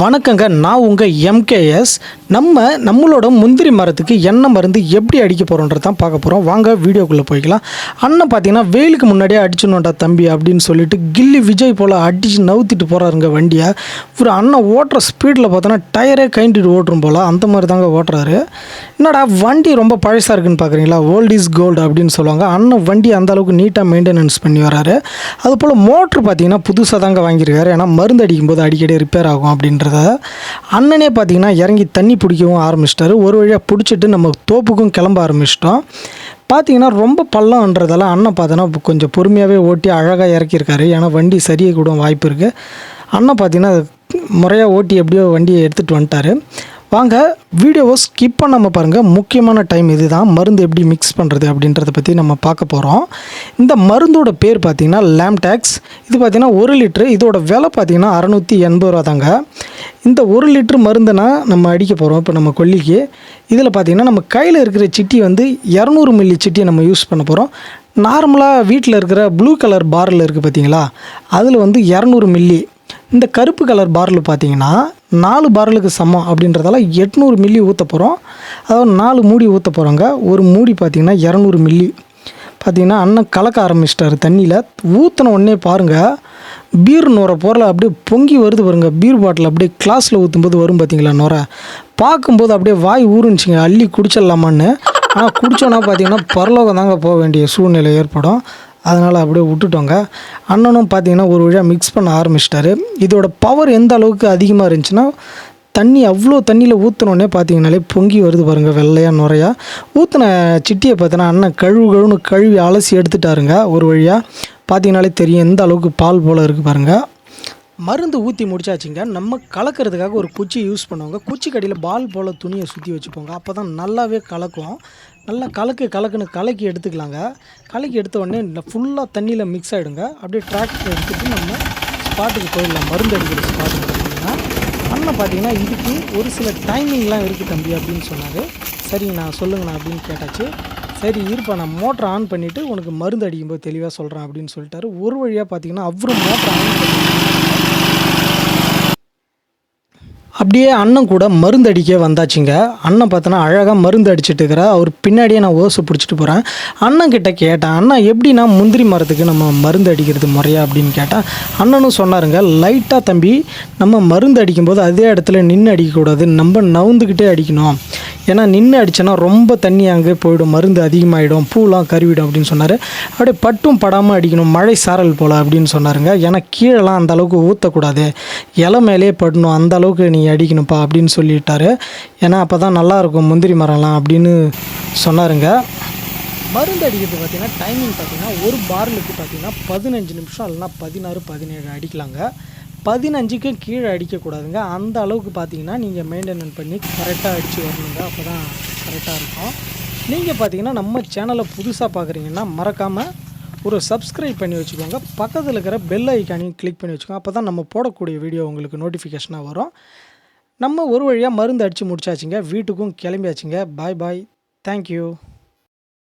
வணக்கங்க நான் உங்கள் எம்கேஎஸ் நம்ம நம்மளோட முந்திரி மரத்துக்கு எண்ணெய் மருந்து எப்படி அடிக்க போகிறோன்றது தான் பார்க்க போகிறோம் வாங்க வீடியோக்குள்ளே போய்க்கலாம். அண்ணன் பார்த்தீங்கன்னா வெயிலுக்கு முன்னாடியே அடிச்சுனோண்டா தம்பி அப்படின்னு சொல்லிட்டு கில்லி விஜய் போல் அடித்து நவுத்திட்டு போகிறாருங்க வண்டியை. ஒரு அண்ணன் ஓட்டுற ஸ்பீடில் பார்த்தோன்னா டயரே கைண்டிட்டு ஓட்டுரும் போல். அந்த மாதிரி தாங்க ஓட்டுறாரு. என்னடா வண்டி ரொம்ப பழசாக இருக்குன்னு பார்க்குறீங்களா ஓல்ட் இஸ் கோல்டு அப்படின்னு சொல்லுவாங்க. அண்ணன் வண்டி அந்த அளவுக்கு நீட்டாக மெயின்டெனன்ஸ் பண்ணி வராரு. அதுபோல் மோட்ரு பார்த்தீங்கன்னா புதுசாக தாங்க வாங்கியிருக்காரு. ஏன்னா மருந்து அடிக்கும்போது அடிக்கடி ரிப்பேர் ஆகும் அப்படின்ற அண்ணனே பார்த்தீங்கன்னா இறங்கி தண்ணி பிடிக்கவும் ஆரம்பிச்சிட்டாரு. ஒரு வழியாக பிடிச்சிட்டு நம்ம தோப்புக்கும் கிளம்ப ஆரம்பிச்சிட்டோம். பார்த்தீங்கன்னா ரொம்ப பள்ளம்ன்றதால அண்ணன் பார்த்தோன்னா கொஞ்சம் பொறுமையாகவே ஓட்டி அழகாக இறக்கியிருக்காரு. ஏன்னா வண்டி சரியாக கூட வாய்ப்பு இருக்குது அண்ணன் பார்த்தீங்கன்னா முறையாக ஓட்டி எப்படியோ வண்டியை எடுத்துகிட்டு வந்துட்டார். வாங்க வீடியோவை ஸ்கிப் பண்ணாமல் பாருங்கள் முக்கியமான டைம் இதுதான். மருந்து எப்படி மிக்ஸ் பண்ணுறது அப்படின்றத பற்றி நம்ம பார்க்க போகிறோம் இந்த மருந்தோட பேர் பார்த்திங்கன்னா லேம்டாக்ஸ் இது பார்த்திங்கன்னா ஒரு லிட்ரு இதோட விலை பார்த்திங்கன்னா அறநூற்றி எண்பது ரூபா தாங்க இந்த ஒரு லிட்ரு மருந்துனா நம்ம அடிக்க போகிறோம் இப்போ நம்ம கொல்லிக்கு. இதில் பார்த்திங்கன்னா நம்ம கையில் இருக்கிற சிட்டி வந்து இரநூறு மில்லி சிட்டியை நம்ம யூஸ் பண்ண போகிறோம் நார்மலாக வீட்டில் இருக்கிற ப்ளூ கலர் பாரில் இருக்குது பார்த்தீங்களா? அதில் வந்து இரநூறு மில்லி இந்த கருப்பு கலர் பாரில் பார்த்தீங்கன்னா நாலு பாரலுக்கு சமம் அப்படின்றதால எட்நூறு மில்லி ஊற்ற போகிறோம் அதாவது நாலு மூடி ஊற்ற போகிறோங்க ஒரு மூடி பார்த்திங்கன்னா இரநூறு மில்லி பார்த்தீங்கன்னா அண்ணன் கலக்க ஆரம்பிச்சிட்டாரு தண்ணியில். ஊற்றின உடனே பாருங்கள் பீர் நுர பொருளை அப்படியே பொங்கி வருது பாருங்க. பீர் பாட்டில் அப்படியே கிளாஸில் ஊற்றும்போது வரும் பார்த்தீங்களா நுர. பார்க்கும்போது அப்படியே வாய் ஊறுனுச்சிங்க அள்ளி குடிச்சிடலாமான்னு. ஆனால் குடித்தோன்னா பார்த்தீங்கன்னா பரலோகம் தாங்க போக வேண்டிய சூழ்நிலை ஏற்படும். அதனால் அப்படியே விட்டுட்டோங்க. அண்ணனும் பார்த்தீங்கன்னா ஒரு வழியாக மிக்ஸ் பண்ண ஆரம்பிச்சிட்டாரு. இதோட பவர் எந்த அளவுக்கு அதிகமாக இருந்துச்சுன்னா தண்ணி அவ்வளோ தண்ணியில் ஊற்றினோடனே பார்த்தீங்கனாலே பொங்கி வருது பாருங்கள் வெள்ளையாக நுறையா ஊற்றின சிட்டியை பார்த்தோன்னா அண்ணன் கழுவு கழுவுன்னு கழுவி அலசி எடுத்துட்டாருங்க ஒரு வழியாக பார்த்தீங்கனாலே தெரியும் எந்த அளவுக்கு பால் போல் இருக்குது பாருங்கள் மருந்து ஊற்றி முடிச்சாச்சுங்க. நம்ம கலக்கிறதுக்காக ஒரு குச்சி யூஸ் பண்ணுவாங்க. குச்சி கடியில் பால் போல் துணியை சுற்றி வச்சுப்போங்க. அப்போ தான் நல்லாவே கலக்கும். நல்லா கலக்கு கலக்குன்னு கலக்கி எடுத்துக்கலாங்க. கலக்கி எடுத்த உடனே ஃபுல்லாக தண்ணியில் மிக்ஸ் ஆகிடுங்க அப்படியே டிராக்டர் எடுத்துகிட்டு நம்ம ஸ்பாட்டுக்கு போயிடலாம். மருந்து அடிக்கிற ஸ்பாட்டுக்கு பார்த்தீங்கன்னா அண்ணன் பார்த்தீங்கன்னா இதுக்கு ஒரு சில டைமிங்லாம் இருக்குது தம்பி அப்படின்னு சொன்னார். சரிங்கண்ணா சொல்லுங்கண்ணா அப்படின்னு கேட்டாச்சு. சரி இருப்பா நான் மோட்டரை ஆன் பண்ணிவிட்டு உனக்கு மருந்து அடிக்கும்போது தெளிவாக சொல்கிறேன் அப்படின்னு சொல்லிட்டாரு. ஒரு வழியாக பார்த்தீங்கன்னா அவரும் மோட்டரை ஆன் பண்ணி அப்படியே அண்ணன் கூட மருந்து அடிக்க வந்தாச்சுங்க. அண்ணன் பார்த்தோன்னா அழகாக மருந்து அடிச்சிட்டு இருக்கிற அவர் பின்னாடியே நான் ஓசை பிடிச்சிட்டு போகிறேன் அண்ணன் கிட்ட கேட்டேன் அண்ணா எப்படின்னா முந்திரி மரத்துக்கு நம்ம மருந்து அடிக்கிறது முறையா? அப்படின்னு கேட்டேன். அண்ணனும் சொன்னாருங்க லைட்டாக தம்பி நம்ம மருந்து அடிக்கும்போது அதே இடத்துல நின்று அடிக்கக்கூடாது. நம்ம நவுந்துக்கிட்டே அடிக்கணும். ஏன்னா நின்று அடித்தேன்னா ரொம்ப தண்ணி அங்கே போயிடும் மருந்து அதிகமாகிடும் பூலாம் கருவிடும் அப்படின்னு சொன்னார். அப்படியே பட்டும் படாமல் அடிக்கணும் மழை சாரல் போல் அப்படின்னு சொன்னாருங்க. ஏன்னா கீழெலாம் அந்த அளவுக்கு ஊற்றக்கூடாது இலை மேலே படணும் அந்த அளவுக்கு நீ அடிக்கணும்ப்பா அப்படின்னு சொல்லிட்டாரு. ஏன்னா அப்போ தான் நல்லாயிருக்கும் முந்திரி மரம்லாம் அப்படின்னு சொன்னாருங்க. மருந்து அடிக்கிறது பார்த்திங்கன்னா டைமிங் பார்த்தீங்கன்னா ஒரு பாரலுக்கு பார்த்தீங்கன்னா பதினஞ்சு நிமிஷம் இல்லைனா பதினாறு பதினேழு அடிக்கலாங்க. பதினஞ்சுக்கும் கீழே அடிக்கக்கூடாதுங்க. அந்த அளவுக்கு பார்த்தீங்கன்னா நீங்கள் மெயின்டெனன் பண்ணி கரெக்டாக அடித்து வரணுங்க. அப்போ தான் கரெக்டாக இருக்கும். நீங்கள் பார்த்தீங்கன்னா நம்ம சேனலை புதுசாக பார்க்குறீங்கன்னா மறக்காமல் ஒரு சப்ஸ்கிரைப் பண்ணி வச்சுக்கோங்க. பக்கத்தில் இருக்கிற பெல் ஐக்கானையும் கிளிக் பண்ணி வச்சுக்கோங்க. அப்போ தான் நம்ம போடக்கூடிய வீடியோ உங்களுக்கு நோட்டிஃபிகேஷனாக வரும். நம்ம ஒரு வழியாக மருந்து அடித்து முடிச்சாச்சுங்க. வீட்டுக்கும் கிளம்பியாச்சுங்க. பாய் பாய் தேங்க்யூ